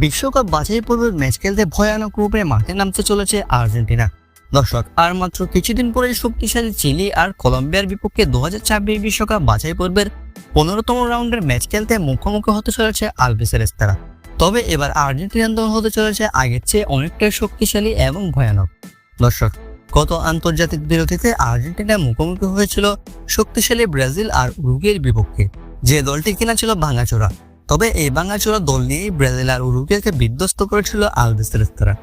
বিশ্বকাপ বাছাই পর্বের ম্যাচ খেলতে ভয়ানক রূপে মাঠে নামতে চলেছে আর্জেন্টিনা। দর্শক, আর মাত্র কিছুদিন পরে শক্তিশালী চিলি আর কলম্বিয়ার বিপক্ষে দু হাজার বিশ্বকাপ বাছাই পর্বের পনেরোতম রাউন্ডের ম্যাচ খেলতে মুখোমুখি হতে চলেছে আলবিসেরেস্তারা তবে এবার আর্জেন্টিনান দল হতে চলেছে আগের চেয়ে অনেকটাই শক্তিশালী এবং ভয়ানক। দর্শক, গত আন্তর্জাতিক বিরতিতে আর্জেন্টিনা মুখোমুখি হয়েছিল শক্তিশালী ব্রাজিল আর উরুগুয়ের বিপক্ষে। যে দলটি কিনা ছিল ভাঙাচোরা তবে এই ভাঙাচোরা দল নিয়েই ব্রাজিল আর উরুগুয়েকে বিধ্বস্ত করেছিল আলবিসেরেস্তারা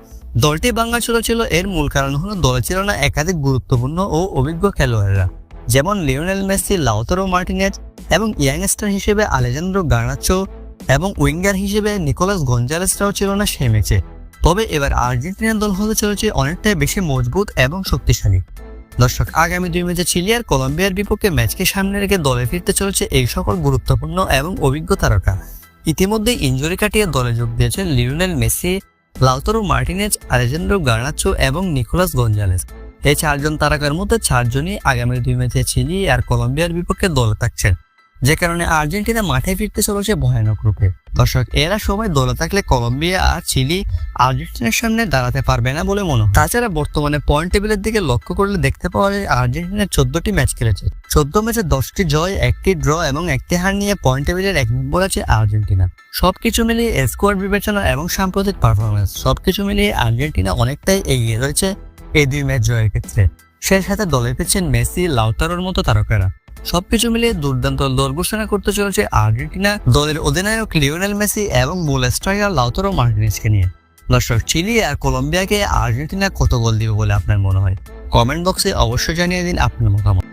দলটি ভাঙাচোরা ছিল, এর মূল কারণ হলো দলে ছিল না একাধিক গুরুত্বপূর্ণ ও অভিজ্ঞ খেলোয়াড়রা, যেমন লিওনেল মেসি, লাউতারো মার্টিনেজ এবং ইয়াংস্টার হিসেবে আলেজান্দ্রো গার্নাচো এবং উইঙ্গার হিসেবে নিকোলাস গঞ্জালেসরাও ছিল না সেই ম্যাচে। তবে এবার আর্জেন্টিনার দল হতে চলেছে অনেকটাই বেশি মজবুত এবং শক্তিশালী। দর্শক, আগামী দুই ম্যাচে চিলি আর কলম্বিয়ার বিপক্ষে ম্যাচকে সামনে রেখে দলে ফিরতে চলেছে এই সকল গুরুত্বপূর্ণ এবং অভিজ্ঞ তারকা। ইতিমধ্যে ইঞ্জুরি কাটিয়ে দলে যোগ দিয়েছেন Lionel Messi, Lautaro Martinez, Alejandro Garnacho এবং নিকোলাস গঞ্জালেস। এই চারজন তারকার মধ্যে চারজনই আগামী দুই ম্যাচে চিলি আর কলম্বিয়ার বিপক্ষে দলে থাকছেন। যে কারণে আর্জেন্টিনা মাঠে ফিরতে চলেছে ভয়ানক রূপে। দর্শক, এরা সবাই দলে থাকলে কলম্বিয়া আর চিলি আর্জেন্টিনার সামনে দাঁড়াতে পারবে না বলে মনে তাছাড়া বর্তমানে পয়েন্ট টেবিলের দিকে লক্ষ্য করলে দেখতে পাওয়া যায় আর্জেন্টিনা চোদ্দটি ম্যাচ খেলেছে। চোদ্দ ম্যাচে দশটি জয়, একটি ড্র এবং একটি হার নিয়ে পয়েন্ট টেবিলের এক নম্বর আছে আর্জেন্টিনা। সবকিছু মিলিয়ে স্কোয়াড বিবেচনা এবং সাম্প্রতিক পারফরমেন্স সবকিছু মিলিয়ে আর্জেন্টিনা অনেকটাই এগিয়ে রয়েছে এই দুই ম্যাচ জয়ের ক্ষেত্রে। সেই সাথে দলে পেয়েছেন মেসি, লাউতারোর মতো তারকারা। সবকিছু মিলিয়ে দুর্দান্ত দল ঘোষণা করতে চলেছে আর্জেন্টিনা দলের অধিনায়ক লিওনেল মেসি এবং মূল স্ট্রাইকার লাউতারো মার্টিনেসকে নিয়ে। দর্শক, চিলি আর কলম্বিয়াকে আর্জেন্টিনা কত গোল দিবে বলে আপনার মনে হয়? কমেন্ট বক্সে অবশ্যই জানিয়ে দিন আপনার মতামত।